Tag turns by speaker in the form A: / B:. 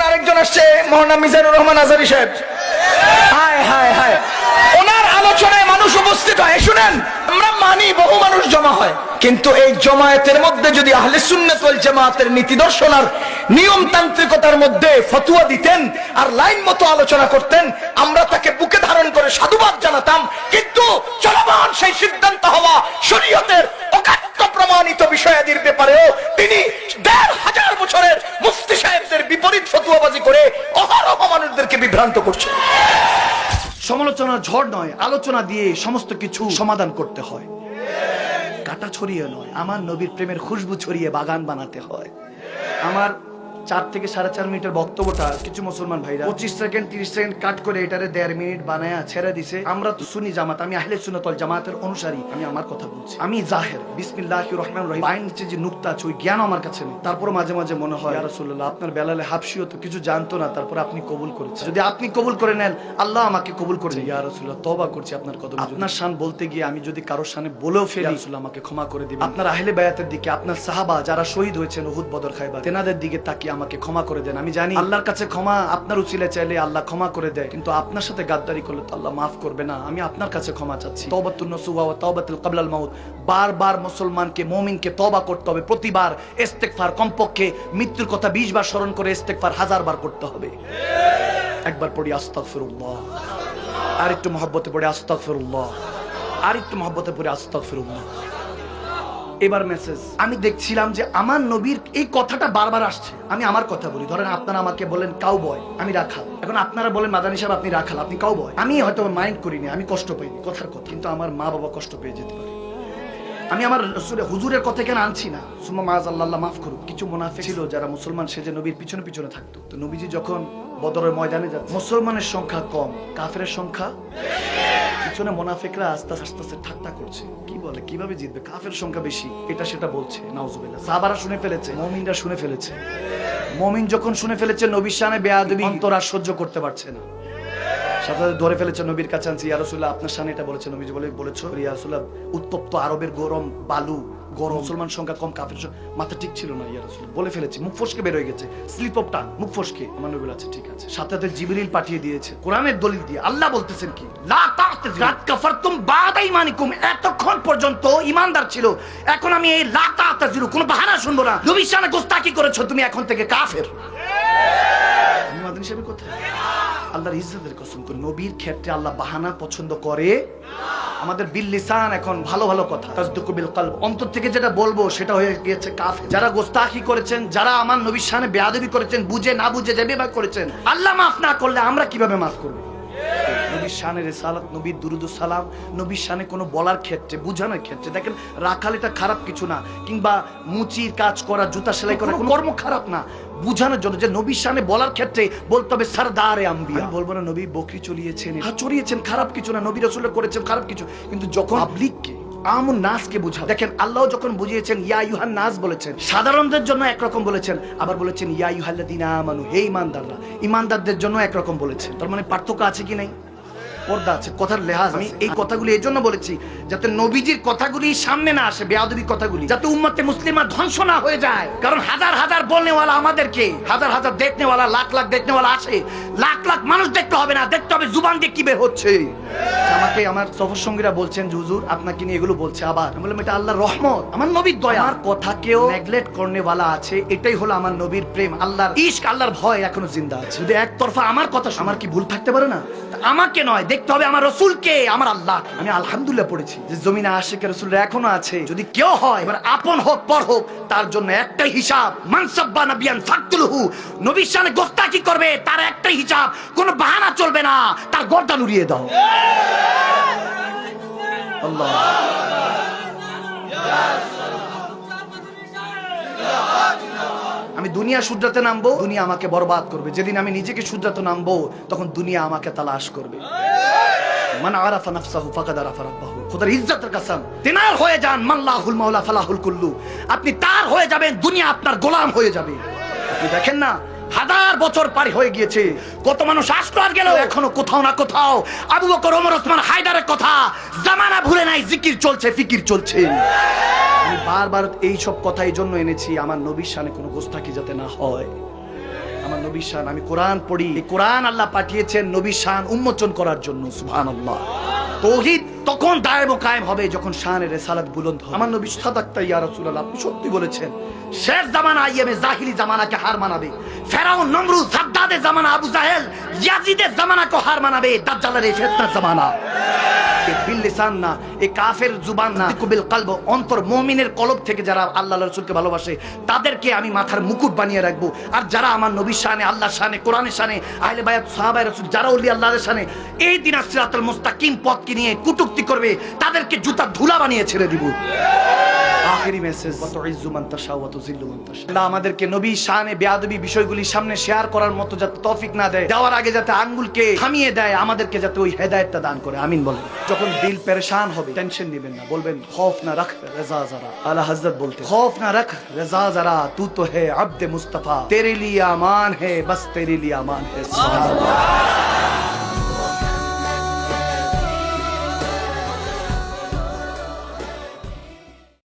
A: আরেকজন আসছে মৌলানা মিজানুর রহমান আজারি সাহেব। হায় হায় হায়। ওনার আলোচনায় মানুষ উপস্থিত হয়। শুনেন, আমরা মানি বহু মানুষ জমা হয়। কিন্তু এই জমায়েতের মধ্যে যদি আহলে সুন্নাত ওয়াল জামাতের নীতি দর্শন আর নিয়মতান্ত্রিকতার মধ্যে ফতুয়া দিতেন আর লাইন মতো আলোচনা করতেন, আমরা তাকে বুকে ধারণ করে সাধুবাদ জানাতাম। কিন্তু চলমান সেই সিদ্ধান্ত হওয়া শরীয়তের প্রমাণিত বিষয়াদির ব্যাপারেও তিনি দেড় হাজার বছরের মুফতি সাহেবদের বিপরীত ফতুয়াবাজি করে অহরহ মানুষদেরকে বিভ্রান্ত করছে।
B: সমালোচনা ঝড় নয়, আলোচনা দিয়ে সমস্ত কিছু সমাধান করতে হয়। কাটা ছড়িয়ে নয়, আমার নবীর প্রেমের খুশবু ছড়িয়ে বাগান বানাতে হয়। আমার চার থেকে সাড়ে চার মিনিটের বক্তব্যটা কিছু মুসলমান ভাইরা। পঁচিশ সেকেন্ড তিরিশ সেকেন্ড কাট করে এটারে দেড় মিনিট বানায়া ছেড়ে দিছে। আমরা তো শুনি জামাত আমি আহলে সুন্নতল জামাতের অনুসারী। আমি আমার কথা বলছি। আমি জাহের বিসমিল্লাহ রহমান রহিম। বাইন নিচে যে নুক্তা আছে ওই জ্ঞান আমার কাছে নেই। তারপর মাঝে মাঝে মনে হয় ইয়া রাসূলুল্লাহ আপনার বেলালে হাফসিও তো কিছু জানতো না তারপর আপনি কবুল করেছেন। যদি আপনি কবুল করে নেন আল্লাহ আমাকে কবুল করে ইয়া রাসূলুল্লাহ তওবা করছি আপনার কদমে। আপনার শান বলতে গিয়ে আমি যদি কারোর শানে বলেও ফেলি ইয়া আমাকে ক্ষমা করে দিবেন। আপনার আহলে বায়াতের দিকে আপনার সাহাবা যারা শহীদ হয়েছেন উহুদ বদর খাইবার তেনাদের দিকে তাকিয়ে আমাকে ক্ষমা করে দেন। আমি জানি আল্লাহর কাছে ক্ষমা আপনার উচিলে চাইলে আল্লাহ ক্ষমা করে দেয়, কিন্তু আপনার সাথে গাদ্দারি করলে তো আল্লাহ মাফ করবে না। আমি আপনার কাছে ক্ষমা চাচ্ছি। তওবাতুন নসুহা ওয়া তওবাতুল ক্বাবলাল মাউত। বারবার মুসলমানকে, মুমিনকে তওবা করতে হবে। প্রতিবার ইস্তেগফার কমপক্ষে মৃত্যুর কথা 20 বার স্মরণ করে ইস্তেগফার হাজার বার করতে হবে। একবার পড়ি আস্তাগফিরুল্লাহ। আর একটু মহব্বতে পড়ে আস্তাগফিরুল্লাহ। আর একটু মহব্বতে পড়ে আস্তাগফিরুল্লাহ। এবার মেসেজ আমি দেখছিলাম যে আমার নবীর এই কথাটা বারবার আসছে। আমি আমার কথা বলি। ধরেন আপনারা আমাকে বলেন কাউ বয় আমি রাখাল। এখন আপনারা বলেন, মাদানি সাহেব, আপনি রাখাল, আপনি কাউ বয় আমি হয়তো মাইন্ড করিনি, আমি কষ্ট পাইনি, কথার কথা। কিন্তু আমার মা বাবা কষ্ট পেয়ে যেতে পারে। আমি আমার রসুলের হুজুরের কথা কেন আনছি না। সুম্মা মাজ আল্লাহ, মাফ করুক। কিছু মুনাফিক ছিল যারা মুসলমান সেজে নবীর পিছনে পিছনে থাকতো। তো নবীজি যখন বদরের ময়দানে যাচ্ছে, মুসলমানের সংখ্যা কম কাফের সংখ্যা পিছনে মোনাফেকরা আস্তে আস্তে আস্তে ঠাট্টা করছে। কি বলে, কীভাবে জিতবে? কাফের সংখ্যা বেশি। এটা সেটা বলছে, নাউজুবিল্লাহ। সাহাবারা শুনে ফেলেছে, মুমিনরা শুনে ফেলেছে। মুমিন যখন শুনে ফেলেছে, নবীর শানে বেয়াদবি অন্তর আর সহ্য করতে পারছে না। সাথে ধরে ফেলেছে নবীর কাছে আনছি, ইয়া রাসূলুল্লাহ, আপনার শানে এটা বলেছে নবীজি বলে বলেছ? রাসূলুল্লাহ, উত্তপ্ত আরবের গরম বালু, গরম মুসলমান সংখ্যা কম, কাফের মাথা ঠিক ছিল না, ইয়া রাসূল বলে ফেলেছি, মুখ ফসকে বের হয়ে গেছে, স্লিপ অফ টাং, মুখ ফসকে। আমার নবী আছে ঠিক আছে। সাথে সাথে জিবরিল পাঠিয়ে দিয়েছে, কোরআনের দলিল দিয়ে, আল্লাহ বলতেছেন কি, লা তা'তাযিরু লাত কাফারতুম বাদা ঈমানিকুম, এতক্ষণ পর্যন্ত ঈমানদার ছিল, এখন আমি এই লা তা'তাযিরু কোনো বাহানা শুনব না। নবীর শানে গোস্তাকি করেছ, তুমি এখন থেকে কাফের। ঠিক আমি মাদানী সাহেবের কথা আল্লাহর ইজ্জতের কসম করে। নবীর ক্ষেত্রে আল্লাহ বাহানা পছন্দ করে। আমাদের বিল্লিসান এখন ভালো ভালো কথা। কবিল কালব। অন্তর থেকে যেটা বলব সেটা হয়ে গিয়েছে কাফে যারা গোস্তাখি করেছেন, যারা আমার নবীর সামনে বেয়াদবি করেছেন, বুঝে না বুঝে যে করেছেন, আল্লাহ মাফ না করলে আমরা কীভাবে মাফ করব? নবীর শানে রেসালাত নবীর দুরুদ সালাম নবীর শানে কোনো বলার ক্ষেত্রে বুঝানোর ক্ষেত্রে। দেখেন রাখাল এটা খারাপ কিছু না কিংবা মুচির কাজ করা জুতা সেলাই করা কোনো কর্ম খারাপ না। বুঝানোর জন্য যে নবীর শানে বলার ক্ষেত্রে বলতে হবে সরদারে আমি বলব না নবী বকরি চলিয়েছেন। হ্যাঁ চড়িয়েছেন খারাপ কিছু না নবী রসুল করেছেন খারাপ কিছু। কিন্তু যখন পাবলিককে আমুন নাসকে বুঝা দেখেন আল্লাহ যখন বুঝিয়েছেন ইয়া ইউহান নাস বলেছেন সাধারণদের জন্য একরকম বলেছেন আবার বলেছেন ইয়া ইউহাল্লাদিনা আমানু হে ইমানদাররা। ইমানদারদের জন্য একরকম বলেছেন। তার মানে পার্থক্য আছে কি নাই? পর্দা আছে, কথার লেহাজ আমি এই কথাগুলি এই জন্য বলেছি যাতে নবীজির কথাগুলি সামনে না আসে বেয়াদবি কথাগুলি। যাতে উম্মতে মুসলিমা ধ্বংস না হয়ে যায়। কারণ হাজার হাজার বলনেওয়ালা আমাদেরকে, হাজার হাজার দেখনেওয়ালা, লাখ লাখ দেখনেওয়ালা আসে। লাখ লাখ মানুষ দেখতে হবে না, দেখতে হবে জুবান দিয়ে কি বের হচ্ছে। আমাকে আমার সফর সঙ্গীরা বলছেন যে হুজুর আপনাকে নিয়ে এগুলো বলছে আবার। আমি বললাম এটা আল্লাহর রহমত। আমার নবীর দয়া। আমার কথাকেও নেগলেক্ট করনেওয়ালা আছে এটাই হলো আমার নবীর প্রেম। আল্লাহর ইশক আল্লাহর ভয় এখনও জিন্দা আছে। যদি একতরফা আমার কথা আমার কি ভুল থাকতে পারে না? আমাকে নয় দেখতে হবে আমার রসুলকে আমার আল্লাহ। আমি আলহামদুলিল্লাহ পড়েছি। যে জমিনে আশেকের রসুলরা এখনও আছে যদি কেউ হয় এবার আপন হোক পর হোক তার জন্য একটাই হিসাব মানসাব্বা নাবিয়ান ফাকতুলহু। নবীর সামনে গোস্তাকি করবে তার একটাই হিসাব কোনো বাহানা চলবে না। তার গর্দান উড়িয়ে দাও। আল্লাহ। আমি দুনিয়া শুধরাতে নামবো, দুনিয়া আমাকে বরবাদ করবে। যেদিন আমি নিজেকে শুধরাতে নামবো, তখন দুনিয়া আমাকে তালাশ করবে। মান আরাফা নাফসাহু ফাকাদ আরাফা রাব্বাহু। খোদার ইজ্জতের কসম। তেনার হয়ে যান মাল্লাহুল মাওলা ফালাহুল কুল্লু। আপনি তার হয়ে যাবেন, দুনিয়া আপনার গোলাম হয়ে যাবে। আপনি দেখেন না হাজার বছর পারি হয়ে গিয়েছে। কত মানুষ আসলো আর গেল? এখনও কোথাও না কোথাও আবু বকর, ওমর, ওসমান হায়দারের কথা জামানা ভুলে নাই, জিকির চলছে, ফিকির চলছে। আমি বারবার এই সব কথা এই জন্য এনেছি, আমার নবীর সামনে কোনো গোস্তাকি যাতে না হয়। আমার নবী শান, আমি কোরআন পড়ি। কোরআন আল্লাহ পাঠিয়েছেন নবী শান উন্মোচন করার জন্য, সুবহানাল্লাহ। তৌহিদ তখন দায়েম ও কায়েম হবে যখন শানের রেসালাত বুলন্দ হবে। আমার নবী সাদাক্তা ইয়া রাসূলুল্লাহ, আপনি সত্যি বলেছেন, শেষ জামানা আইয়ামে জাহিলি জামানাকে হার মানাবে। ফেরাউন, নমরুদ, সাদ্দাদের জামানা, আবু জাহেল, ইয়াজিদের জামানাকে হার মানাবে। দাজ্জালের এই জামানা। না, এ কাফের জুবান না। কুবিল অন্তর কলব থেকে যারা আল্লাহ রাসূলকে ভালোবাসে, তাদেরকে আমি মাথার মুকুট বানিয়ে রাখব। আর যারা আমার নবীর শানে, আল্লাহর শানে, কোরআনের শানে, আহলে বায়াত সাহাবায়ে রাসূল, যারা ওলি আল্লাহর শানে, এই মুস্তাকিম পথকে নিয়ে কুটুক্তি করবে, তাদেরকে জুতা ধুলা বানিয়ে ছেড়ে দিব। মান মান আমাদেরকে নবী শানে বিষয়গুলি সামনে শেয়ার করার মতো যাতে তৌফিক না দেয়, দেওয়ার আগে যাতে আঙ্গুলকে থামিয়ে দেয়, আমাদেরকে যাতে ওই হেদায়েতটা দান করে। আমিন বলেন। যখন দিল পেরেশান হবে, টেনশন নেবেন না, বলবেন, খৌফ না রাখ রেজা আলা হযরত বলতে খৌফ না রাখ রেজা জরা তু তো হে আব্দে মুস্তাফা। তেরে লিয়ে আমান হে, বস তেরে লিয়ে আমান হে। সুবহানাল্লাহ।